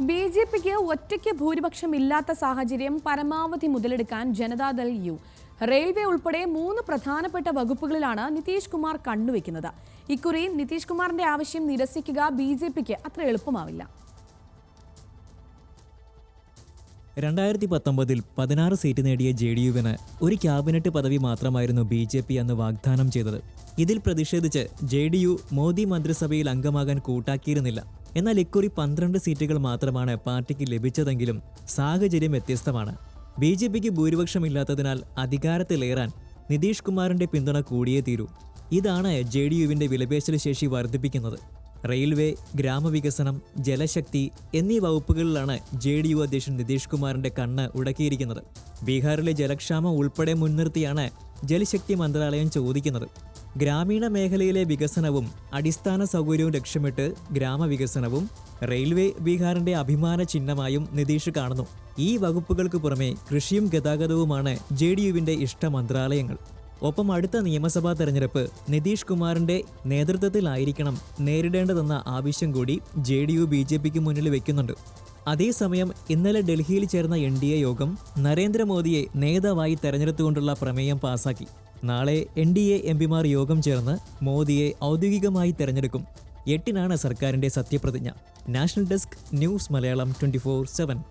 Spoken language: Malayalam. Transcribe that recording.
ബി ജെ പിക്ക് ഒറ്റയ്ക്ക് ഭൂരിപക്ഷം ഇല്ലാത്ത സാഹചര്യം പരമാവധി മുതലെടുക്കാൻ ജനതാദൾ യു. റെയിൽവേ ഉൾപ്പെടെ മൂന്ന് പ്രധാനപ്പെട്ട വകുപ്പുകളിലാണ് നിതീഷ് കുമാർ കണ്ണുവെക്കുന്നത്. ഇക്കുറി നിതീഷ് കുമാറിന്റെ ആവശ്യം നിരസിക്കുക ബി ജെ പിക്ക് അത്ര എളുപ്പമാവില്ല. രണ്ടായിരത്തി പത്തൊമ്പതിൽ പതിനാറ് സീറ്റ് നേടിയ ജെ ഡി യുവിന് ഒരു ക്യാബിനറ്റ് പദവി മാത്രമായിരുന്നു ബി ജെ പി അന്ന് വാഗ്ദാനം ചെയ്തത്. ഇതിൽ പ്രതിഷേധിച്ച് ജെ ഡി യു മോദി മന്ത്രിസഭയിൽ അംഗമാകാൻ കൂട്ടാക്കിയിരുന്നില്ല. എന്നാൽ ഇക്കുറി പന്ത്രണ്ട് സീറ്റുകൾ മാത്രമാണ് പാർട്ടിക്ക് ലഭിച്ചതെങ്കിലും സാഹചര്യം വ്യത്യസ്തമാണ്. ബി ജെ പിക്ക് ഭൂരിപക്ഷമില്ലാത്തതിനാൽ അധികാരത്തിലേറാൻ നിതീഷ് കുമാറിന്റെ പിന്തുണ കൂടിയേ തീരൂ. ഇതാണ് ജെ ഡി യുവിന്റെ വിലപേശൽ ശേഷി വർദ്ധിപ്പിക്കുന്നത്. റെയിൽവേ ഗ്രാമവികസനം ജലശക്തി എന്നീ വകുപ്പുകളിലാണ് ജെ ഡി യു അധ്യക്ഷൻ നിതീഷ് കുമാറിന്റെ കണ്ണ് ഉടക്കിയിരിക്കുന്നത്. ബീഹാറിലെ ജലക്ഷാമം ഉൾപ്പെടെ മുൻനിർത്തിയാണ് ജലശക്തി മന്ത്രാലയം ചോദിക്കുന്നത്. ഗ്രാമീണ മേഖലയിലെ വികസനവും അടിസ്ഥാന സൗകര്യവും ലക്ഷ്യമിട്ട് ഗ്രാമവികസനവും റെയിൽവേ ബീഹാറിന്റെ അഭിമാന ചിഹ്നമായും നിതീഷ് കാണുന്നു. ഈ വകുപ്പുകൾക്ക് പുറമെ കൃഷിയും ഗതാഗതവുമാണ് ജെ ഡി യുവിന്റെ ഇഷ്ട മന്ത്രാലയങ്ങൾ. ഒപ്പം അടുത്ത നിയമസഭാ തെരഞ്ഞെടുപ്പ് നിതീഷ് കുമാറിന്റെ നേതൃത്വത്തിലായിരിക്കണം നേരിടേണ്ടതെന്ന ആവശ്യം കൂടി ജെ ഡി യു ബി ജെ പിക്ക് മുന്നിൽ വെക്കുന്നുണ്ട്. അതേസമയം ഇന്നലെ ഡൽഹിയിൽ ചേർന്ന എൻ ഡി എ യോഗം നരേന്ദ്രമോദിയെ നേതാവായി തെരഞ്ഞെടുത്തുകൊണ്ടുള്ള പ്രമേയം പാസാക്കി. നാളെ എൻ ഡി എ എം പിമാർ യോഗം ചേർന്ന് മോദിയെ ഔദ്യോഗികമായി തെരഞ്ഞെടുക്കും. എട്ടിനാണ് സർക്കാരിന്റെ സത്യപ്രതിജ്ഞ. National desk news Malayalam twenty four seven.